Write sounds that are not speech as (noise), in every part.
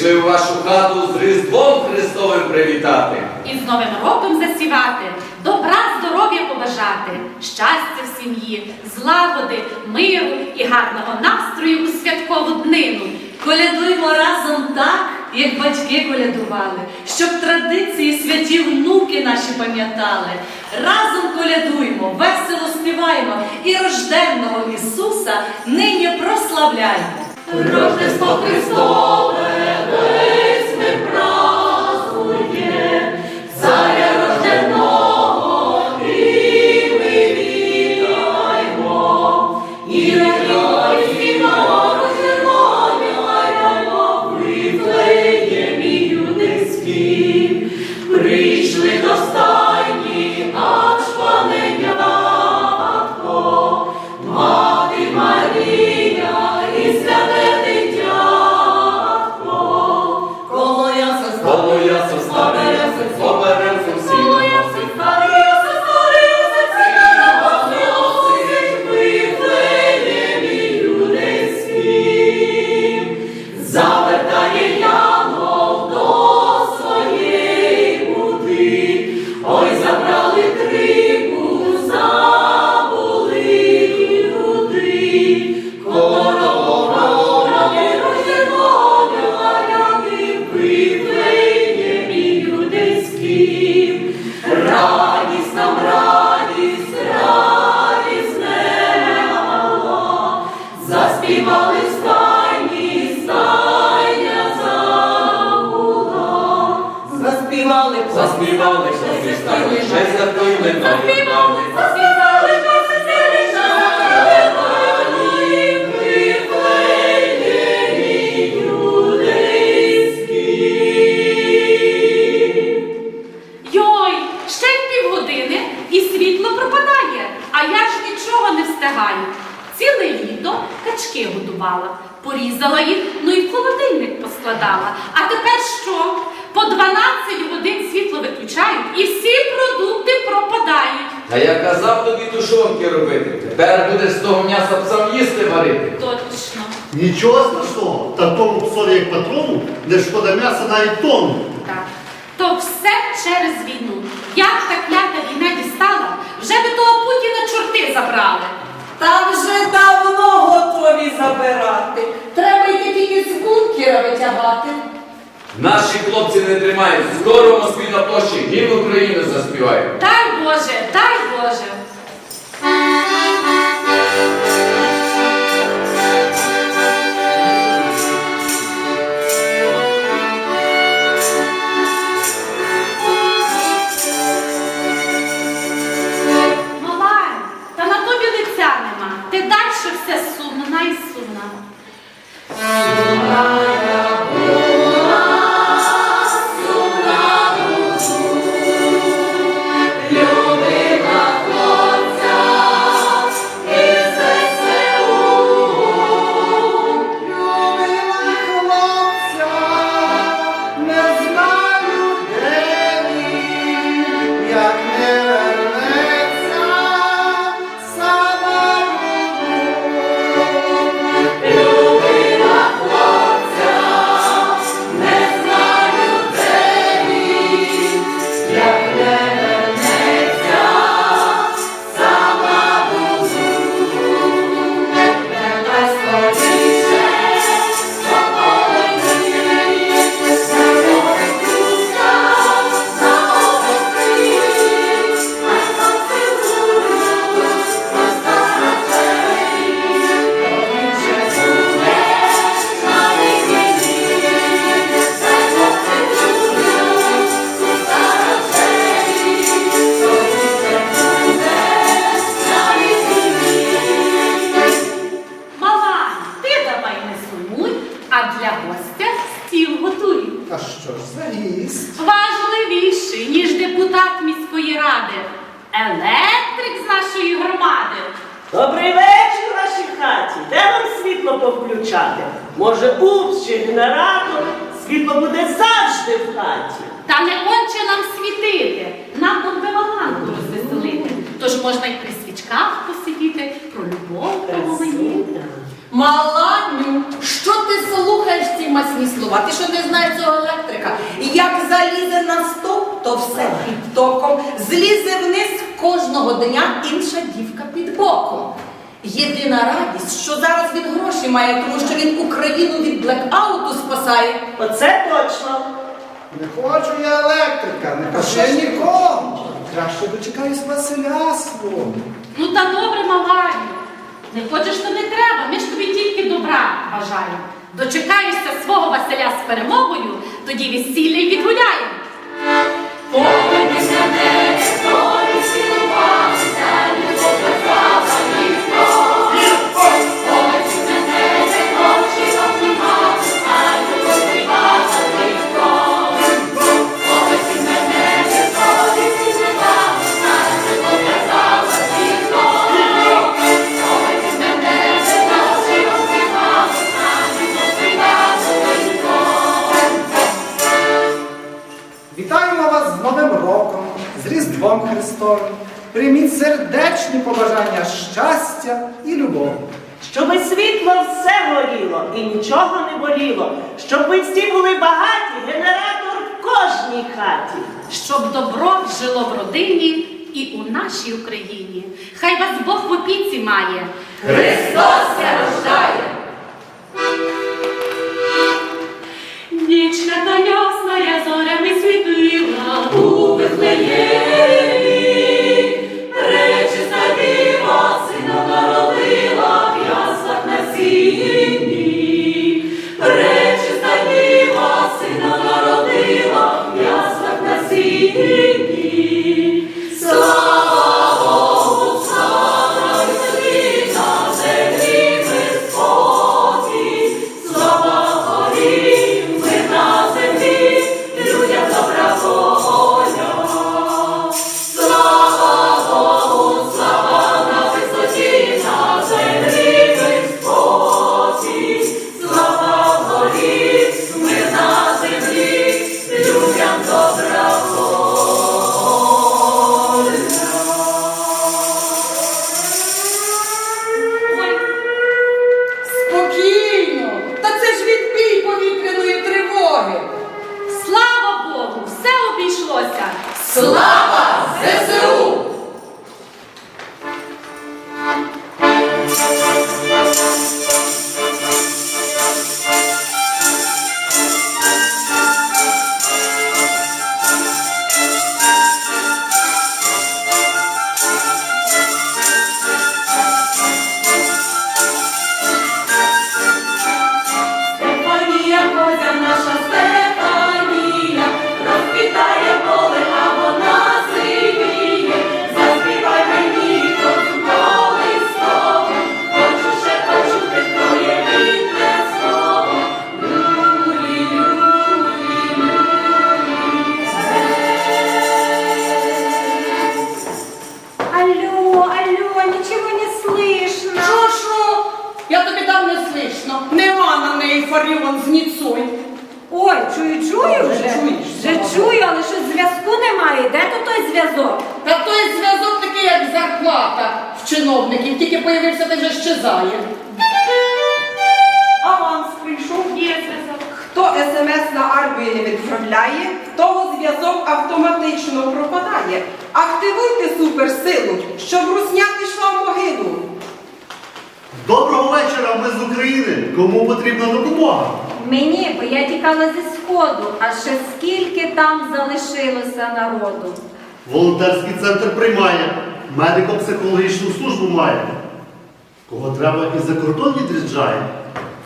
прийшли у вашу хату з Різдвом Христовим привітати. І з Новим роком засівати, добра, здоров'я побажати, щастя в сім'ї, злагоди, миру і гарного настрою у святкову днину. Колядуймо разом так, як батьки колядували, щоб традиції святі внуки наші пам'ятали. Разом колядуймо, весело співаємо і рожденного Ісуса нині прославляємо. Рождество Христове, Hallelujah. (laughs) Нічого страшного, та тому псові як патрону не шкода м'яса навіть тому. Так. То все через війну. Як та клята війна дістала, вже би того Путіна чорти забрали. Там вже давно готові забирати. Треба йти тільки з бункера витягати. Наші хлопці не тримають. Скоро в Москві на площі гімн України заспівають. Дай Боже, дай Боже. Добрий вечір в вашій хаті. Де вам світло повключати? Може, упс чи генератор? Світло буде завжди в хаті. Та не конче нам світити, нам тут баланку розвеселити. Тож можна й при свічках посидіти, про любов поговорити. Мала масні слова. Ти що не знаєш цього електрика? Як залізе на стовп, то все під током. Злізе вниз кожного дня інша під боком. Єдина радість, що зараз він гроші має, тому що він Україну від блекауту спасає. Оце точно. Не хочу я електрика, не кажи нікому. Краще дочекаюсь Василя свого. Ну та добре, Маланю. Не хочеш, то не треба. Ми ж тобі тільки добра бажаємо. Дочекаєшся свого Василя з перемогою, тоді весілля й відгуляємо. Вітаємо кожній хаті. Щоб добро жило в родині і у нашій Україні. Хай вас Бог в опіці має. Христос рождає! Фаріон з ніцой. Ой, чую, чую вже. Чуєш, Вже слава чую, але що зв'язку немає. Де тут той зв'язок? Та той зв'язок такий, як зарплата в чиновників, тільки появився, так вже щезає. Аванс прийшов. Є зв'язок. Хто смс на армію не відправляє, того зв'язок автоматично пропадає. Активуйте суперсилу, щоб русня пішла в могилу. Доброго вечора, ми з України. Кому потрібна допомога? Мені, бо я тікала зі сходу, а ще скільки там залишилося народу. Волонтерський центр приймає, медико-психологічну службу має. Кого треба і за кордон відряджає.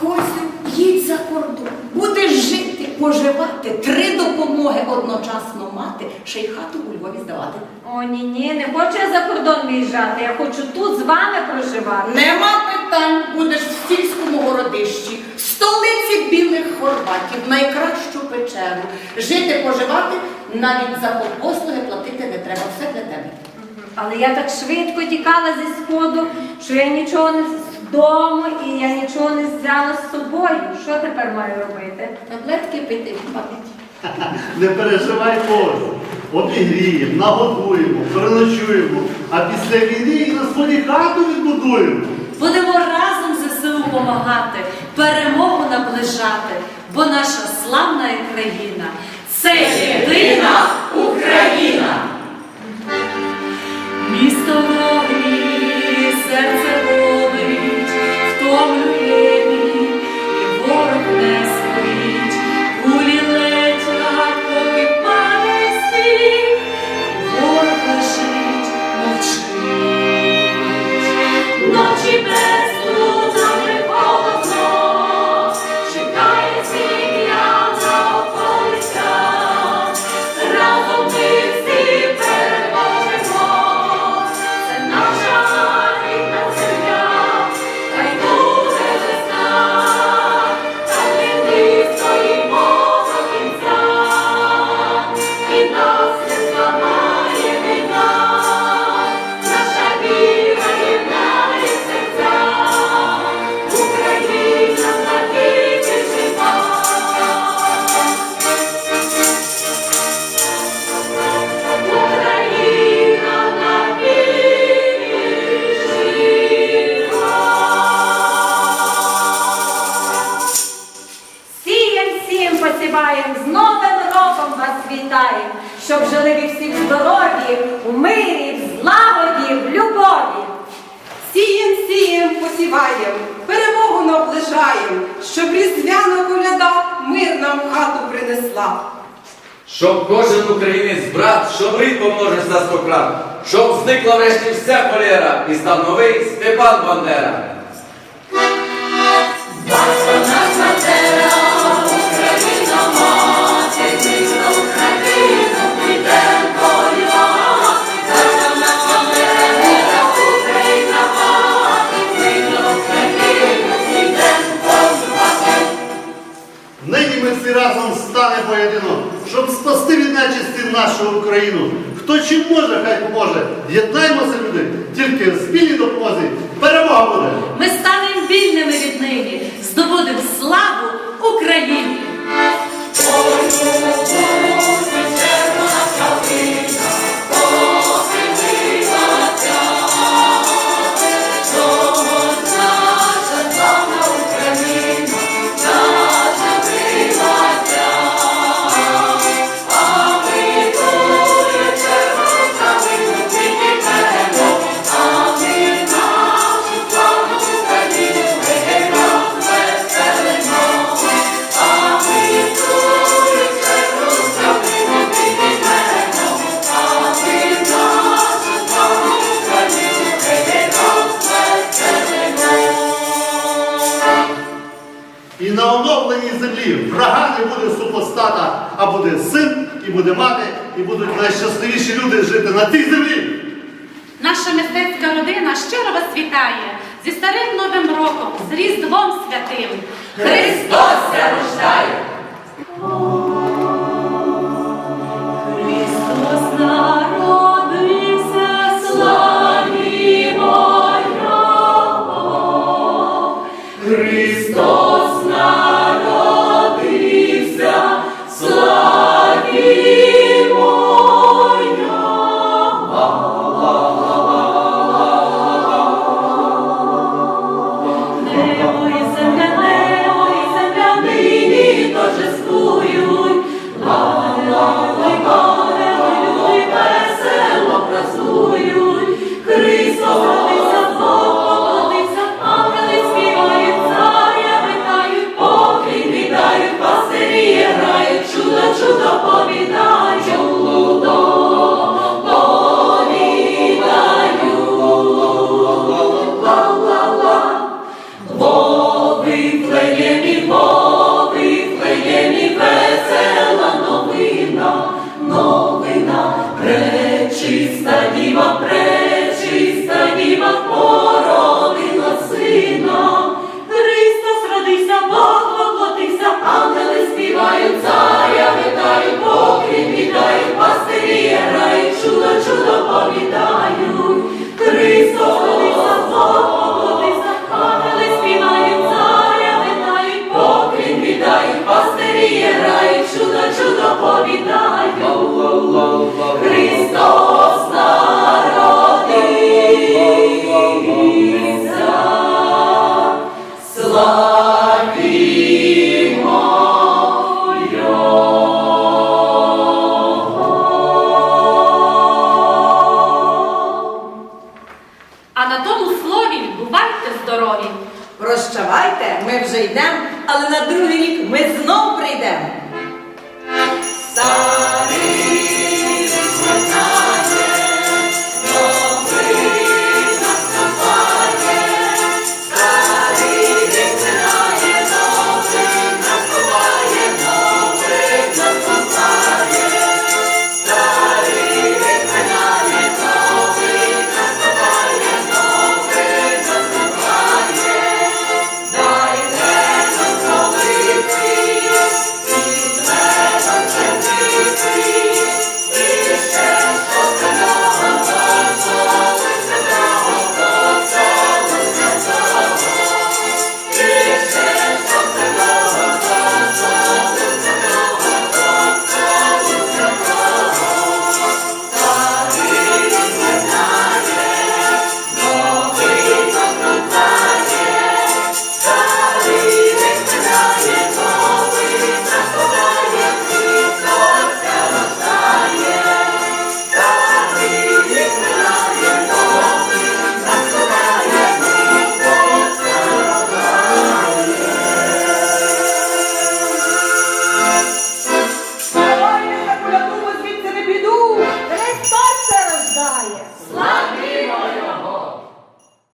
Костю, їдь за кордон. Будеш жити, поживати, три допомоги одночасно мати, ще й хату у Львові здавати. О, ні, ні, не хочу я за кордон виїжджати. Я хочу тут з вами проживати. Нема питань, будеш в сільському городищі, в столиці білих хорватів, найкращу печеру. Жити, поживати, навіть за послуги платити не треба. Все для тебе. Але я так швидко тікала зі сходу, що я нічого не з дому і я нічого не взяла з собою. Що тепер маю робити? Таблетки пити пам'яті. Не переживай Боже. Обігріємо, нагодуємо, переночуємо, а після війни і на своїй хату відбудуємо. Будемо разом ЗСУ помагати. перемогу наближати, бо наша славна країна це єдина Україна. Всім з Новим роком вас вітаєм, щоб жили ви всі в здоров'ї, у мирі, в злагоді, в любові. Сієм, сієм, посіваєм, перемогу наближаєм, щоб різдвяна коляда мир нам хату принесла. Щоб кожен українець брат, щоб рід помножився стократ, щоб зникла врешті вся холєра і став новий Степан Бандера. Чим може, хай поможе. Оновленій врага не буде супостата, а буде син, і буде мати, і будуть найщасливіші люди жити на тій землі. Наша мистецька родина щиро вас вітає зі старим новим роком, з Різдвом святим. Христос рождає!